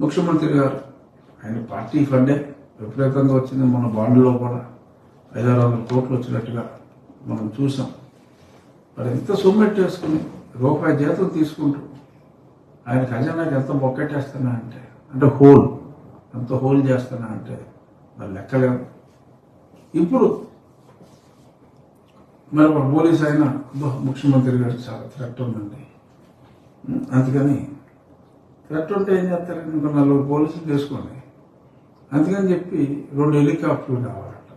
ముఖ్యమంత్రి గారు. ఆయన పార్టీ ఫండే. విపరీతంగా వచ్చింది మన బాండ్లో కూడా. ఐదారు వందల కోట్లు వచ్చినట్టుగా మనం చూసాం. మరి ఎంత సొమ్మెట్టేసుకుని రూపాయి జీతం తీసుకుంటూ ఆయన ఖజానాకి ఎంత బొక్కెట్టేస్తున్నా అంటే అంటే హోల్ ఎంత హోల్ చేస్తున్నా అంటే మరి లెక్కలేదు ఇప్పుడు మరి పోలీస్ అయినా ముఖ్యమంత్రి గారు చాలా థ్రెట్ ఉందండి. అందుకని థ్రెట్ ఉంటే ఏం చేస్తారు? ఇంకో నలుగురు పోలీసులు చేసుకోండి అందుకని చెప్పి రెండు హెలికాప్టర్లు కావాలంట.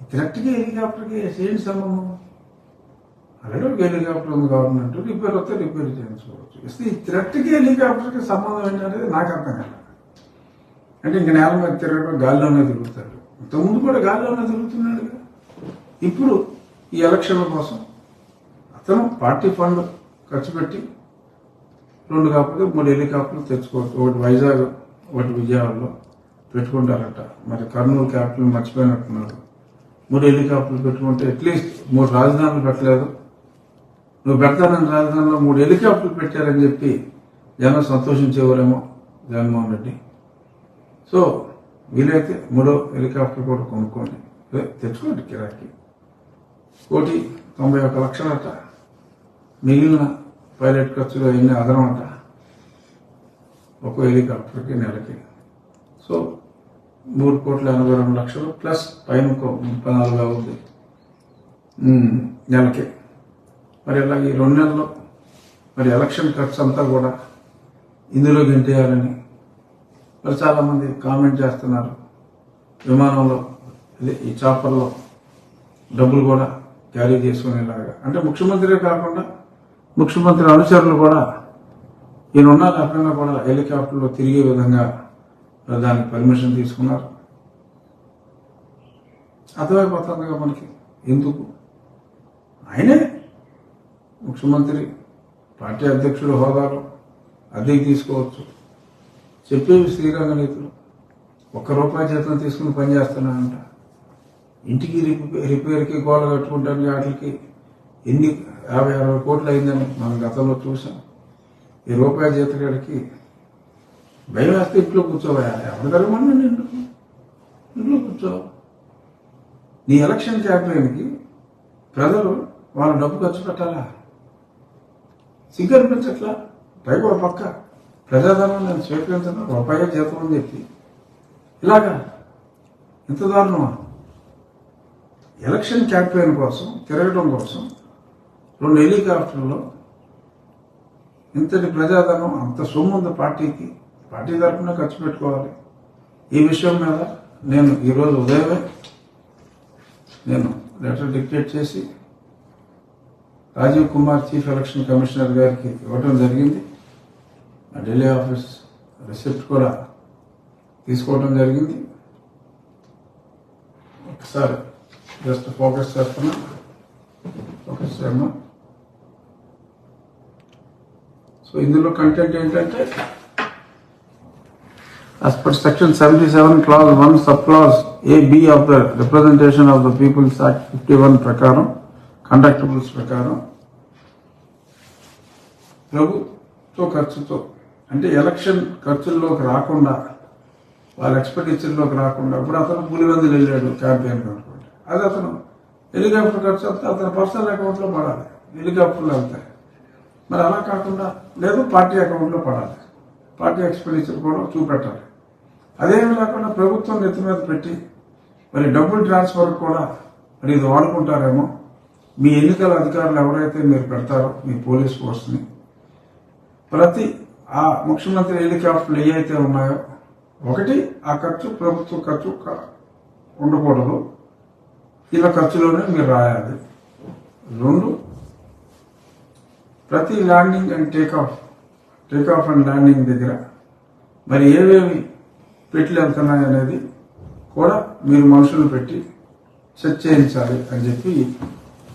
ఈ థ్రెట్కి హెలికాప్టర్కి ఏంటి సంబంధం? అలాగే ఒక హెలికాప్టర్ ఉంది గవర్నమెంట్ రిపేర్ వస్తే రిపేర్ చేయించుకోవచ్చు. ఇస్తే ఈ థ్రెట్కి హెలికాప్టర్కి సంబంధం ఏంటనేది నాకు అర్థం కాదు. అంటే ఇంక నేల మీద తిరగడం గాల్లోనే తిరుగుతాడు ఇంతకుముందు కూడా గాల్లోనే తిరుగుతున్నాడు ఇప్పుడు ఈ ఎలక్షన్ల కోసం అతను పార్టీ ఫండ్ ఖర్చు పెట్టి రెండు కాకపోతే మూడు హెలికాప్టర్లు తెచ్చుకోవచ్చు? ఒకటి వైజాగ్ ఒకటి విజయవాడలో పెట్టుకుంటారట. మరి కర్నూలు క్యాపిటల్ మర్చిపోయినట్టున్నారు. మూడు హెలికాప్టర్లు పెట్టుకుంటే అట్లీస్ట్ మూడు రాజధానులు పెట్టలేదు నువ్వు పెడతానని రాజధానిలో మూడు హెలికాప్టర్లు పెట్టారని చెప్పి జనం సంతోషించేవారేమో జగన్మోహన్ రెడ్డి. సో వీలైతే మూడో హెలికాప్టర్ కూడా కొనుక్కోండి. లే, తెచ్చుకోండి కిరాకి కోటి తొంభై ఒక్క లక్షలట మిగిలిన పైలట్ ఖర్చులు ఎన్ని అదనం అంట. ఒక్కో హెలికాప్టర్కి నెలకి. సో మూడు కోట్ల ఎనభై రెండు లక్షలు ప్లస్ పైన ముప్పై నాలుగు అవుతుంది నెలకి. మరి ఇలా ఈ రెండు నెలలు మరి ఎలక్షన్ ఖర్చు అంతా కూడా ఇందులో గెంటేయాలని మరి చాలామంది కామెంట్ చేస్తున్నారు. విమానంలో ఈ చాపర్లో డబ్బులు కూడా క్యారీ చేసుకునేలాగా. అంటే ముఖ్యమంత్రి కాకుండా ముఖ్యమంత్రి అనుచరులు కూడా ఈయనున్న ఉన్నా కూడా హెలికాప్టర్లో తిరిగే విధంగా దానికి పర్మిషన్ తీసుకున్నారు. అర్థమైపోతుందిగా మనకి. ఎందుకు? ఆయనే ముఖ్యమంత్రి పార్టీ అధ్యక్షుడు హోదాలో అద్దెకి తీసుకోవచ్చు. చెప్పేవి శ్రీరంగ నీతులు ఒక్క రూపాయి జీతం తీసుకుని పని చేస్తున్నానంట ఇంటికి రిపేర్కి గోడ కట్టుకుంటానికి వాటికి ఎన్ని యాభై అరవై కోట్లు అయిందని మనం గతంలో చూసాం. ఈ రూపాయి జీతగాడికి భయం వేస్తే ఇంట్లో కూర్చోవా ఎవరు తరమన్నా నిన్ను? ఇంట్లో కూర్చో నీ ఎలక్షన్ క్యాంపెయిన్కి ప్రజలు వాళ్ళ డబ్బు ఖర్చు పెట్టాలా? సిగ్గు అనిపించట్లా? పైగా ఒక పక్క. ప్రజాధనం నేను స్వీకరించను రూపాయి జీతం అని చెప్పి. ఇలాగా? ఇంత దారుణమా? ఎలక్షన్ క్యాంపెయిన్ కోసం తిరగడం కోసం రెండు హెలికాప్టర్లో ఇంతటి ప్రజాధనం అంత సొమ్ము ఉంది పార్టీకి. పార్టీ తరఫున ఖర్చు పెట్టుకోవాలి. ఈ విషయం మీద నేను ఈరోజు ఉదయమే నేను లెటర్ డిక్టేట్ చేసి Rajiv Kumar chief election commissioner గారికి ఇవ్వడం జరిగింది. ఆ ఢిల్లీ ఆఫీస్ రిసిప్ట్ కూడా తీసుకోవడం జరిగింది. ఒకసారి జస్ట్ ఫోకస్ చేస్తున్నా. ఫోకస్ సో ఇందులో కంటెంట్ ఏంటంటే As per section 77 clause 1 subclause A B of the representation of the People's Act 51 ప్రకారం కండక్టబుల్స్ ప్రకారం ప్రభుత్వ ఖర్చుతో అంటే ఎలక్షన్ ఖర్చుల్లోకి రాకుండా వాళ్ళ ఎక్స్పెండిచర్లోకి రాకుండా ఇప్పుడు అతను పులివెందులు వెళ్ళాడు క్యాంపెయిన్ అనుకోండి. అది అతను హెలికాప్టర్ ఖర్చు అంతా అతని పర్సనల్ అకౌంట్లో పడాలి. హెలికాప్టర్లు వెళ్తాయి మరి అలా కాకుండా లేదు పార్టీ అకౌంట్లో పడాలి. పార్టీ ఎక్స్పెండిచర్ కూడా చూపెట్టాలి. అదేమి లేకుండా ప్రభుత్వం నెత్తి మీద పెట్టి మరి డబ్బులు ట్రాన్స్ఫర్ కూడా మరి ఇది వాడుకుంటారేమో. మీ ఎన్నికల అధికారులు ఎవరైతే మీరు పెడతారో మీ పోలీస్ ఫోర్స్ని ప్రతి ఆ ముఖ్యమంత్రి హెలికాప్టర్లు ఏవైతే ఉన్నాయో ఒకటి ఆ ఖర్చు ప్రభుత్వ ఖర్చు ఉండకూడదు. ఇలా ఖర్చులోనే మీరు రాయాలి. రెండు ప్రతి landing and take off take off and landing దగ్గర మరి ఏవేవి పెట్లు వెళ్తున్నాయి అనేది కూడా మీరు మనుషులు పెట్టి చెక్ చేయించాలి అని చెప్పి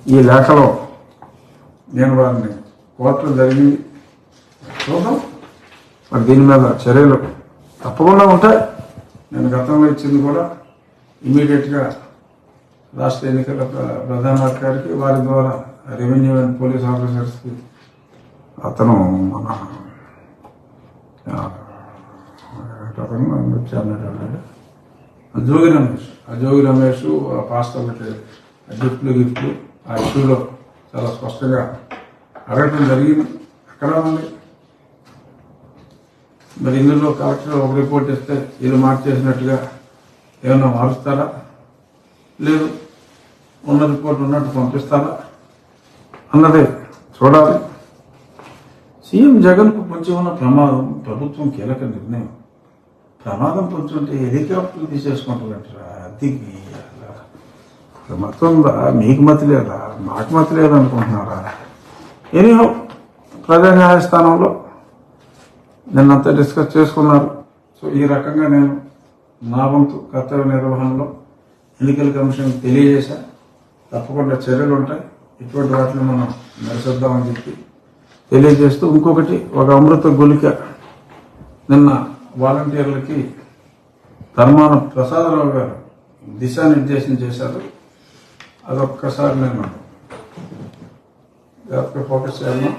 ఈ లేఖలో నేను వారిని కోరటం జరిగింది. చూద్దాం. మరి దీని మీద చర్యలు తప్పకుండా ఉంటాయి. నేను గతంలో ఇచ్చింది కూడా ఇమీడియట్గా రాష్ట్ర ఎన్నికల ప్ర- ప్రధానాధికారికి వారి ద్వారా రెవెన్యూ అండ్ పోలీస్ ఆఫీసర్స్కి అతను మన ఆ, అతను అన్నాడు అన్నాడు ఆ జోగి రమేష్ ఆ జోగి రమేష్ ఆ పాస్టర్ గిఫ్ట్లు గిఫ్ట్లు ఆ ఇష్యూలో చాలా స్పష్టంగా అడగటం జరిగింది. అక్కడ ఉంది. మరి ఇందులో కలెక్టర్ ఒక రిపోర్ట్ ఇస్తే వీళ్ళు మార్చేసినట్టుగా ఏమన్నా మారుస్తారా? లేదు. ఉన్న రిపోర్ట్ ఉన్నట్టు పంపిస్తారా? అన్నది చూడాలి. సీఎం జగన్కు పొంచి ఉన్న ప్రమాదం ప్రభుత్వం కీలక నిర్ణయం. ప్రమాదం పొంచుంటే హెలికాప్టర్ తీసేసుకుంటారంటారా? అద్దెకి అలా. అసలు మొత్తం మీకు మతి లేదా? మాకు మతి లేదనుకుంటున్నారా? ఎనీహో ప్రజా న్యాయస్థానంలో నిన్నంతా డిస్కస్ చేసుకున్నారు. సో ఈ రకంగా నేను నా వంతు కర్తవ్య నిర్వహణలో ఎన్నికల కమిషన్ తెలియజేశా. తప్పకుండా చర్యలు ఉంటాయి ఇటువంటి వాటిని మనం నిరసిద్దామని చెప్పి తెలియజేస్తూ ఇంకొకటి ఒక అమృత గులిక నిన్న వాలంటీర్లకి ధర్మాన ప్రసాదరావు గారు దిశానిర్దేశం చేశారు. అదొక్కసారి నేను జాగ్రత్తగా ఫోకస్ చేయాలి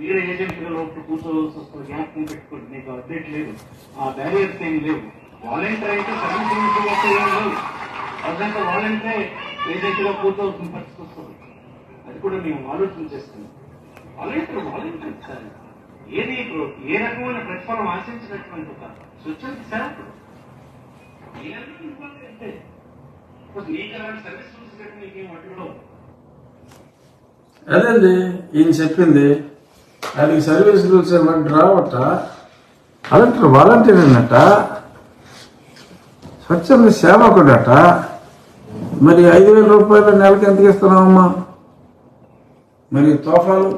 మీరు ఏజెంట్గా లోపల కూర్చోవలసి వస్తుంది. జ్ఞాపకం పెట్టుకోండి. మీకు అప్డేట్ లేదు. ఆ బ్యారియర్స్ ఏం లేవు. వాలంటీర్ అయితే సర్వీసింగ్ వస్తే ఏం లేవు అదంతా వాలంటీర్ ఏజెంట్గా పరిస్థితి వస్తుంది. అది కూడా మేము ఆలోచన చేస్తున్నాం. వాలంటీర్ వాలంటీర్ ఏది ఇప్పుడు ఏ రకమైన ప్రతిఫలం ఆశించినటువంటి ఒక స్వచ్ఛంద సేవకుడు అంటే. ఇప్పుడు నీకు అలాంటి సర్వీస్ చూసినట్టు నీకేం అడ్డులో అదేండి ఈయన చెప్పింది ఆయనకి సర్వీస్ రూల్స్ ఏమంటే రావట అలాంటి వాలంటీర్ అన్నట స్వచ్ఛంద సేవకుడట. మరి ఐదు వేల రూపాయలు నెలకి ఎంతకి ఇస్తున్నావమ్మా? మరి తోఫాలు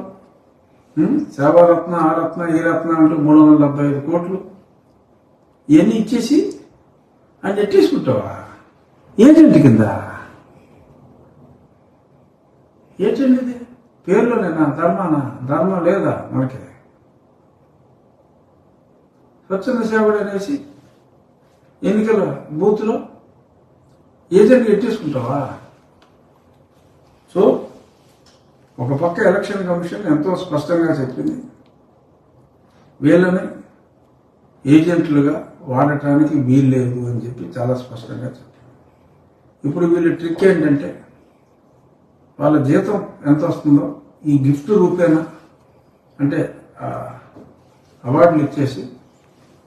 సేవారత్న ఆ రత్న ఈ రత్న అంటూ మూడు వందల డెబ్బై ఐదు కోట్లు. ఇవన్నీ ఇచ్చేసి అని ఎట్టేసుకుంటావా ఏజెంట్ కింద? ఏజెంట్ ఇది? పేర్లోనేనా ధర్మాన? ధర్మం లేదా మనకి? స్వచ్ఛంద సేవడు అనేసి ఎన్నికల బూత్లో ఏజెంట్ ఎట్టేసుకుంటావా సో ఒక పక్క ఎలక్షన్ కమిషన్ ఎంతో స్పష్టంగా చెప్పింది. వీళ్ళని ఏజెంట్లుగా వాడటానికి వీల్లేదు అని చెప్పి చాలా స్పష్టంగా చెప్పింది. ఇప్పుడు వీళ్ళ ట్రిక్ ఏంటంటే వాళ్ళ జీతం ఎంత వస్తుందో ఈ గిఫ్ట్ రూపేనా? అంటే అవార్డులు ఇచ్చేసి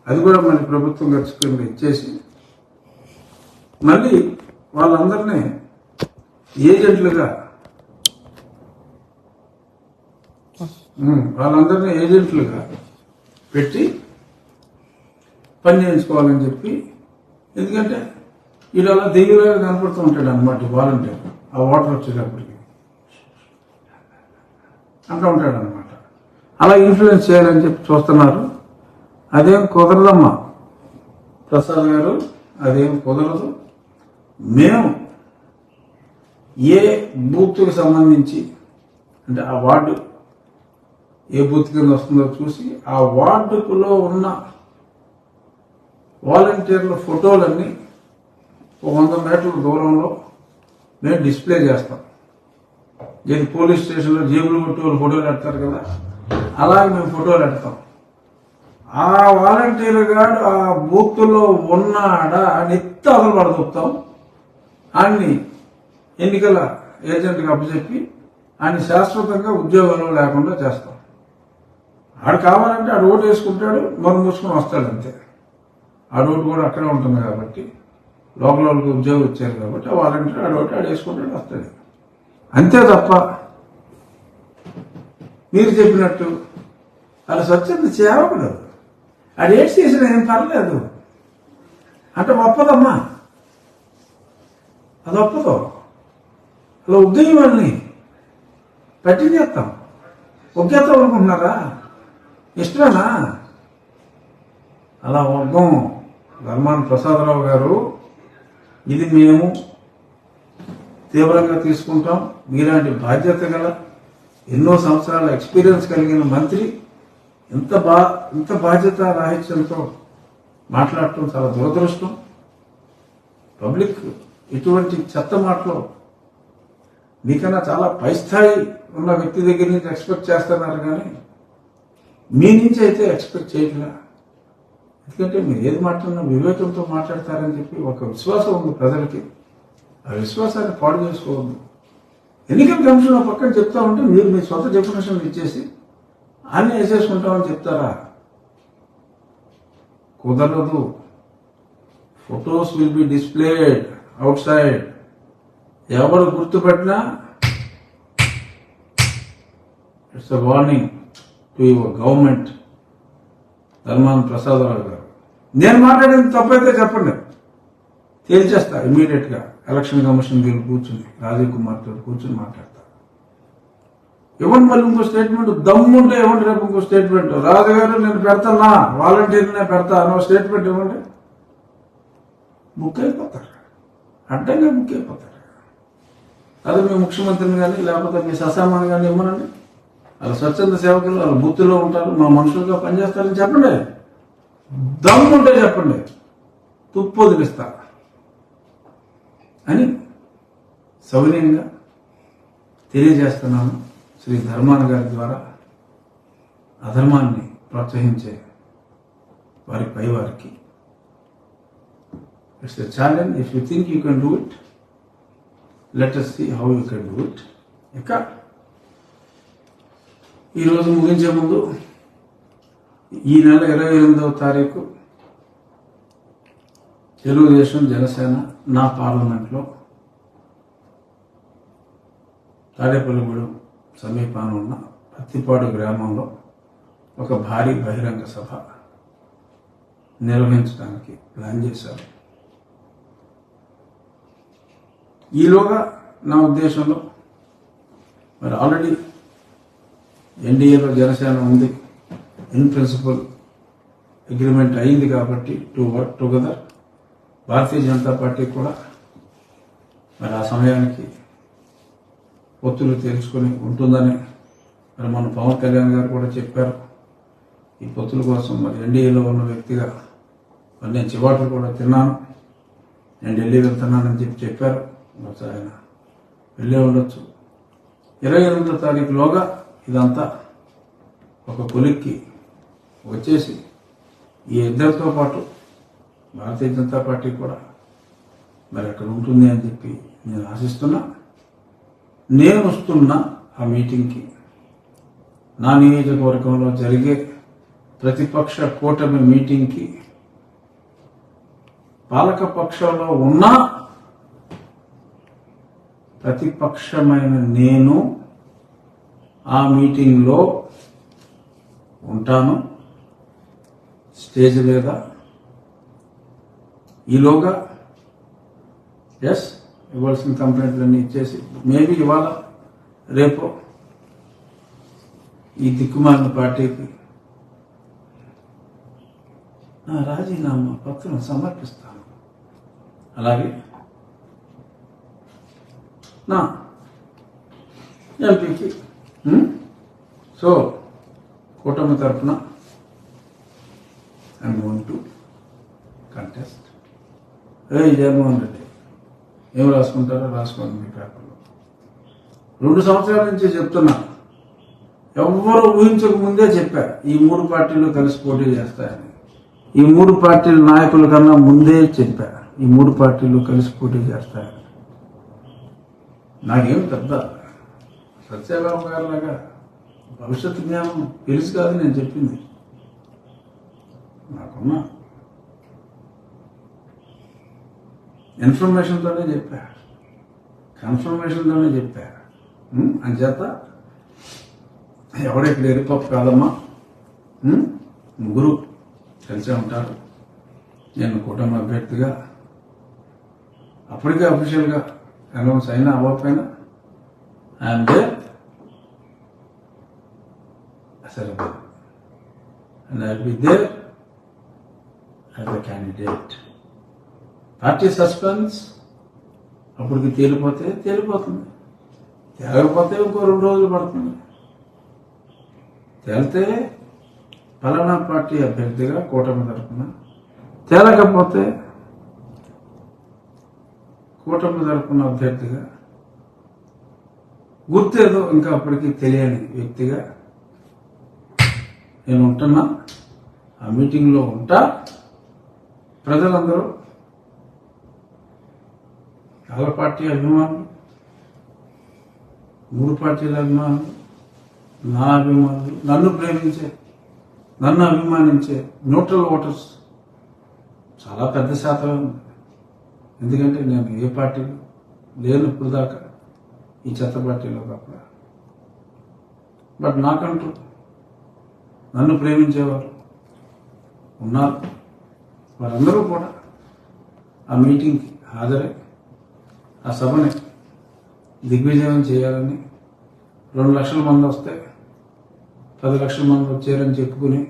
అది కూడా మళ్ళీ ప్రభుత్వం ఖర్చు కింద ఇచ్చేసి మళ్ళీ వాళ్ళందరినీ ఏజెంట్లుగా వాళ్ళందరినీ ఏజెంట్లుగా పెట్టి పని చేయించుకోవాలని చెప్పి ఎందుకంటే వీడు అలా దెయ్యంలాగా కనపడుతూ ఉంటాడు అనమాట వాలంటీర్. ఆ వాటర్ వచ్చేటప్పటికి. అంటూ ఉంటాడు అనమాట అలా ఇన్ఫ్లుయెన్స్ చేయాలని చెప్పి చూస్తున్నారు. అదేం కుదరదమ్మా. ప్రసాద్ గారు అదేం కుదరదు. మేము ఏ బూత్కి సంబంధించి అంటే ఆ వార్డు ఏ బూత్ కింద వస్తుందో చూసి ఆ వార్డులో ఉన్న వాలంటీర్ల ఫోటోలన్నీ ఒక వంద మీటర్ల దూరంలో మేము డిస్ప్లే చేస్తాం. దీన్ని పోలీస్ స్టేషన్లో జేబులు కొట్టి ఫోటోలు పెడతారు కదా అలాగే మేము ఫోటోలు పెడతాం. ఆ వాలంటీర్ గాడు ఆ బూత్లో ఉన్నాడా నిత్య ఎత్తి అసలు పడదొప్తాం ఆయన్ని ఎన్నికల ఏజెంట్కి అప్పచెప్పి ఆయన శాశ్వతంగా ఉద్యోగంలో లేకుండా చేస్తాం. ఆడు కావాలంటే ఆ ఓటు వేసుకుంటాడు మనం మూసుకొని వస్తాడు అంతే. ఆ రోడ్డు కూడా అక్కడే ఉంటుంది కాబట్టి లోపల వాళ్ళకి ఉద్యోగం ఇచ్చారు కాబట్టి ఆ వాలంటీర్ ఆడు ఓటు ఆడు వేసుకుంటాడు వస్తాడు. అంతే తప్ప మీరు చెప్పినట్టు అది స్వచ్ఛంద సేవకుడు ఆడు ఏం చేసినా ఏం పర్లేదు. అంటే ఒప్పదమ్మా. అది ఒప్పదు. అలా ఉద్యోగం వాళ్ళని పట్టించేస్తాం. ఒగ్గేస్తాం అనుకుంటున్నారా? ఇష్టమేనా అలా ఒగ్గం ధర్మాన ప్రసాదరావు గారు ఇది మేము తీవ్రంగా తీసుకుంటాం మీలాంటి బాధ్యత గల ఎన్నో సంవత్సరాల ఎక్స్పీరియన్స్ కలిగిన మంత్రి ఇంత బా ఇంత బాధ్యత రాహిత్యంతో మాట్లాడటం చాలా దురదృష్టం పబ్లిక్ ఇటువంటి చెత్త మాటలు మీకన్నా చాలా పై స్థాయి ఉన్న వ్యక్తి దగ్గర నుంచి ఎక్స్పెక్ట్ చేస్తున్నారు కానీ మీ నుంచి అయితే ఎక్స్పెక్ట్ చేయట్లా. ఎందుకంటే మీరు ఏది మాట్లాడినా వివేకంతో మాట్లాడతారని చెప్పి ఒక విశ్వాసం ఉంది ప్రజలకి. ఆ విశ్వాసాన్ని పాడు చేసుకోవద్దు. ఎన్నికల కమిషన్ పక్కన చెప్తా ఉంటే మీరు మీ సొంత డెఫినేషన్ ఇచ్చేసి అన్నీ వేసేసుకుంటామని చెప్తారా? కుదరదు. Photos will be displayed outside ఎవరు గుర్తుపెట్టినా it's a warning to your government Dharmana Prasadarao garu. నేను మాట్లాడింది తప్పైతే చెప్పండి. తేల్చేస్తా ఇమీడియట్గా. ఎలక్షన్ కమిషన్ వీళ్ళు కూర్చుని రాజీవ్ కుమార్ తోటి కూర్చుని మాట్లాడతా. ఇవ్వండి మళ్ళీ ఇంకో స్టేట్మెంట్ దమ్ముంటే ఇవ్వండి రేపు ఇంకో స్టేట్మెంట్ రాజుగారు నేను పెడతానా? వాలంటీర్నే పెడతా అనో స్టేట్మెంట్ ఇవ్వండి. బుక్ అయిపోతారు అడ్డంగా బుక్ అయిపోతారు అదే మీ ముఖ్యమంత్రిని కానీ లేకపోతే మీ ససామాన్ కానీ ఇవ్వనండి వాళ్ళ స్వచ్ఛంద సేవకులు వాళ్ళ బూత్తులో ఉంటారు. మా మనుషులుగా పనిచేస్తారని చెప్పండి. దమ్ముంటే చెప్పండి. తుప్పు వదిలిస్తా. అని సౌనీయంగా తెలియజేస్తున్నాను శ్రీ ధర్మాన్ గారి ద్వారా అధర్మాన్ని ప్రోత్సహించే వారి పై వారికి. It's a challenge if you think you can do it let us see how you can do it ఇక ఈరోజు ముగించే ముందు ఈ నెల ఇరవై ఎనిమిదవ తారీఖు తెలుగుదేశం జనసేన నా పార్లమెంట్లో తాడేపల్లిగూడెం సమీపాన ఉన్న పత్తిపాడు గ్రామంలో ఒక భారీ బహిరంగ సభ నిర్వహించడానికి ప్లాన్ చేశారు. ఈలోగా నా ఉద్దేశంలో మరి ఆల్రెడీ ఎన్డీఏలో జనసేన ఉంది. ఇన్ ప్రిన్సిపల్ అగ్రిమెంట్ అయింది కాబట్టి to work together Bharatiya Janata Party కూడా మరి ఆ సమయానికి పొత్తులు తేల్చుకొని ఉంటుందని మరి మన పవన్ కళ్యాణ్ గారు కూడా చెప్పారు. ఈ పొత్తుల కోసం మరి ఎన్డీఏలో ఉన్న వ్యక్తిగా మరి నేను చివాట్లు కూడా తిన్నాను. నేను ఢిల్లీ వెళ్తున్నానని చెప్పి చెప్పారు. బహుశా ఆయన వెళ్ళే ఉండొచ్చు. ఇరవై ఎనిమిదో తారీఖులోగా ఇదంతా ఒక కొలిక్కి వచ్చేసి ఈ ఇద్దరితో పాటు భారతీయ జనతా పార్టీ కూడా మరి అక్కడ ఉంటుంది అని చెప్పి నేను ఆశిస్తున్నా. నేను వస్తున్న ఆ మీటింగ్కి నా నియోజకవర్గంలో జరిగే ప్రతిపక్ష కూటమి మీటింగ్కి పాలకపక్షంలో ఉన్న ప్రతిపక్షమైన నేను ఆ మీటింగ్లో ఉంటాను. స్టేజ్ మీద. ఈలోగా ఎస్ ఇవ్వాల్సిన కంప్లైంట్లన్నీ ఇచ్చేసి మేబీ ఇవాళ రేపు ఈ దిక్కుమాలిన పార్టీకి నా రాజీనామా పత్రం సమర్పిస్తాను. అలాగే నా ఎంపీకి సో కూటమి తరఫున ఐఎమ్ గోయింగ్ టు కంటెస్ట్ ఏ జగన్మోహన్ రెడ్డి ఏం రాసుకుంటారో రాసుకోండి మీ పేపర్లో. రెండు సంవత్సరాల నుంచి చెప్తున్నా. ఎవ్వరు ఊహించక ముందే చెప్పా ఈ మూడు పార్టీలు కలిసి పోటీ చేస్తాయని. ఈ మూడు పార్టీల నాయకుల కన్నా ముందే చెప్పా ఈ మూడు పార్టీలు కలిసి పోటీ చేస్తాయని. నాకేం పెద్ద సత్యబాబు గారు లాగా భవిష్యత్ జ్ఞానం తెలుసు కాదు నేను చెప్పింది. నాకున్న. ఇన్ఫర్మేషన్తోనే చెప్పా. కన్ఫర్మేషన్తోనే చెప్పా. అని చేత ఎవడ ఇక్కడ ఎరిపప్పు కాదమ్మా? ముగ్గురు కలిసే ఉంటారు. నేను కూటమి అభ్యర్థిగా. అప్పటికే అఫీషియల్గా అనౌన్స్ అయినా అవ్వకపోయినా అండ్ దేర్ అసలు and I be there as a candidate party suspense అప్పటికి తేలిపోతే తేలిపోతుంది. తేలకపోతే ఇంకో రెండు రోజులు పడుతుంది. తేలితే ఫలానా పార్టీ అభ్యర్థిగా కూటమి తరపున తేలకపోతే కూటమి తరపున అభ్యర్థిగా గుర్తేదో ఇంకా అప్పటికి తెలియని వ్యక్తిగా నేను ఉంటున్నా. ఆ మీటింగ్లో ఉంటా. ప్రజలందరూ చాలా పార్టీ అభిమానులు మూడు పార్టీల అభిమానులు నా అభిమానులు నన్ను ప్రేమించే నన్ను అభిమానించే న్యూట్రల్ ఓటర్స్ చాలా పెద్ద శాతమే ఉంది. ఎందుకంటే నేను ఏ పార్టీలో లేను ఇప్పుడు దాకా ఈ చెత్త పార్టీలో తప్ప బట్ నాకంటూ నన్ను ప్రేమించేవారు ఉన్నారు. వారందరూ కూడా ఆ మీటింగ్కి హాజరై ఆ సభని దిగ్విజయం చేయాలని రెండు లక్షల మంది వస్తే పది లక్షల మంది వచ్చారని చెప్పుకుని